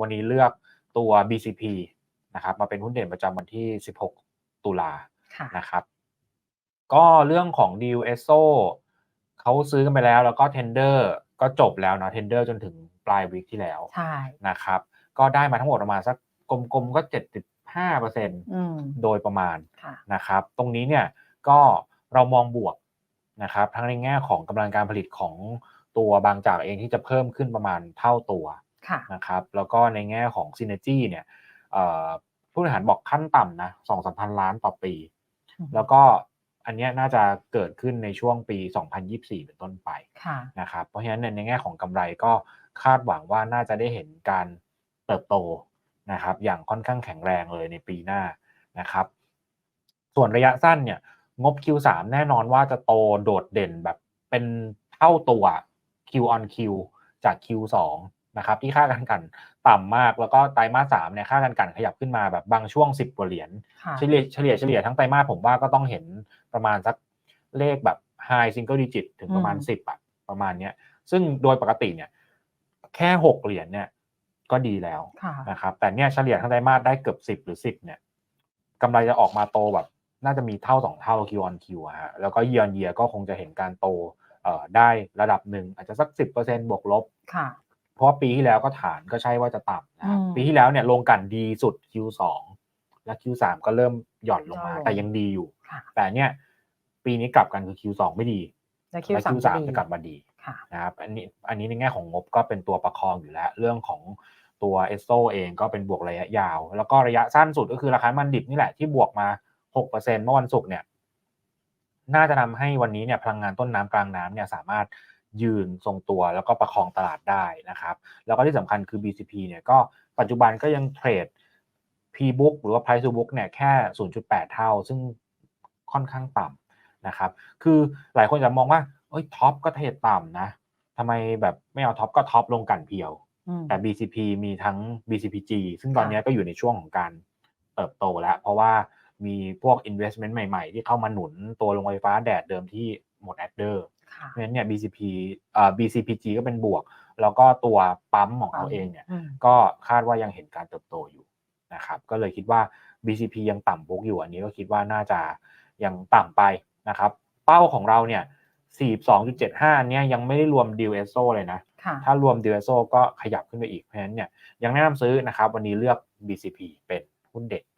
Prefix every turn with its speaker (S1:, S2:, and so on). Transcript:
S1: วันนี้เลือกตัว BCP นะครับมาเป็นหุ้นเด่นประจำวันที่ 16 ตุลา
S2: ค่ะ
S1: นะครับ ก็เรื่องของดีลเอสโซเขาซื้อกันไปแล้ว แล้วก็เทนเดอร์ก็จบแล้วนะเทนเดอร์จนถึงปลายวีคที่แล้ว
S2: ใช่
S1: นะครับ ก็ได้มาทั้งหมดประมาณสักกลมๆก็ 75เปอร์เซ็นต์
S2: อืม
S1: โดยประมาณ
S2: ค่ะ
S1: นะครับ ตรงนี้เนี่ยก็เรามองบวกนะครับ ทั้งในแง่ของกำลังการผลิตของตัวบางจากเองที่จะเพิ่มขึ้นประมาณเท่าตัว
S2: ค่ะ
S1: นะครับแล้วก็ในแง่ของ Synergy เนี่ยเอ่อผู้บริหารบอกขั้นต่ำนะสองสามพันล้านต่อปี
S2: อืม
S1: แล้วก็อันเนี้ยน่าจะเกิดขึ้นในช่วงปี 2024 เป็นต้นไป
S2: ค่ะ
S1: นะครับเพราะฉะนั้นในแง่ของกำไรก็คาดหวังว่าน่าจะได้เห็นการเติบโตนะครับอย่างค่อนข้างแข็งแรงเลยในปีหน้านะครับ ส่วนระยะสั้นเนี่ยงบ Q3 แน่นอนว่าจะโตโดดเด่นแบบเป็นเท่าตัว Q on Q จาก Q2 นะครับที่ค่ากันกันต่ำมากแล้วก็ไตรมาสสามเนี่ยค่ากันกันขยับขึ้นมาแบบบางช่วง 10กว่าเหรียญ
S2: ค่ะ
S1: เฉลี่ยเฉลี่ยเฉลี่ยทั้งไตรมาสผมว่าก็ต้องเห็นประมาณสักเลขแบบ high single digit ถึงประมาณ
S2: อืม
S1: สิบอะประมาณเนี้ยซึ่งโดยปกติเนี่ยแค่หกเหรียญเนี่ยก็ดีแล้ว
S2: ค่ะ
S1: นะครับแต่เนี่ยเฉลี่ยทั้งไตรมาสได้เกือบสิบ10 หรือสิบเนี่ยกำไรจะออกมาโตแบบน่าจะมีเท่าสองเท่า Q on Q อะฮะแล้วก็ year on year ก็คงจะเห็นการโตเอ่อได้ระดับหนึ่งอาจจะสักสิบเปอร์เซ็นบวกลบ
S2: ค่ะ
S1: เพราะว่าปีที่แล้วก็ฐานก็ใช่ว่าจะต่ำนะครับ
S2: อืม
S1: ปีที่แล้วเนี่ยลงกันดีสุด Q2 และ Q3 ก็เริ่มหย่อนลงมา
S2: ย่อนลง
S1: แต่ยังดีอยู่
S2: ค่ะ
S1: แต่เนี่ยปีนี้กลับกันคือ Q2 ไม่ดี
S2: แล้วคิว
S1: และ
S2: สาม
S1: Q3 จะกลับมาดี
S2: ค่ะ
S1: นะครับอันนี้อันนี้ในแง่ของงบก็เป็นตัวประคองอยู่แล้ว เรื่องของตัวเอสโซเองก็เป็นบวกระยะยาว แล้วก็ระยะสั้นสุดก็คือราคามันดิบนี่แหละที่บวกมา 6%เมื่อวันศุกร์เนี่ย น่าจะทำให้วันนี้เนี่ยพลังงานต้นน้ำกลางน้ำเนี่ยสามารถ ยืนทรงตัวแล้วก็ประคองตลาดได้นะครับ แล้วก็ที่สำคัญคือ BCP เนี่ยก็ปัจจุบันก็ยังเทรด P-book หรือว่า price to book เนี่ยแค่ 0.8 เท่า ซึ่งค่อนข้างต่ำนะครับ คือหลายคนจะมองว่าเอ้ยท็อปก็เทรดต่ำนะทำไมแบบไม่เอาท็อปก็ท็อปลงกันเพียว
S2: อืม
S1: แต่ BCP มีทั้ง BCPG ซึ่งตอน
S2: ค่ะ
S1: นี้ก็อยู่ในช่วงของการเติบโตแล้ว เพราะว่ามีพวก investment ใหม่ ๆ ที่เข้ามาหนุนตัวโรงไฟฟ้าแดดเดิมที่หมดแอดเดอร์
S2: ค่ะ
S1: เพราะฉะนั้นเนี่ย BCP เอ่อ BCPG ก็เป็นบวก แล้วก็ตัวปั๊มของเขาเองเนี่ย
S2: อืม
S1: ก็คาดว่ายังเห็นการเติบโตอยู่นะครับ ก็เลยคิดว่า BCP ยังต่ำบุกอยู่ อันนี้ก็คิดว่าน่าจะยังต่ำไปนะครับ เป้าของเราเนี่ย 42.75 เนี่ยยังไม่ได้รวม d ิ l เอสโซเลยนะ
S2: ค่ะ
S1: ถ้ารวม d ิ l เอสโซก็ขยับขึ้นไปอีก เพราะฉะนั้นเนี่ยยังแนะนำซื้อนะครับ วันนี้เลือก BCP เป็นหุ้นเด็ดครับผม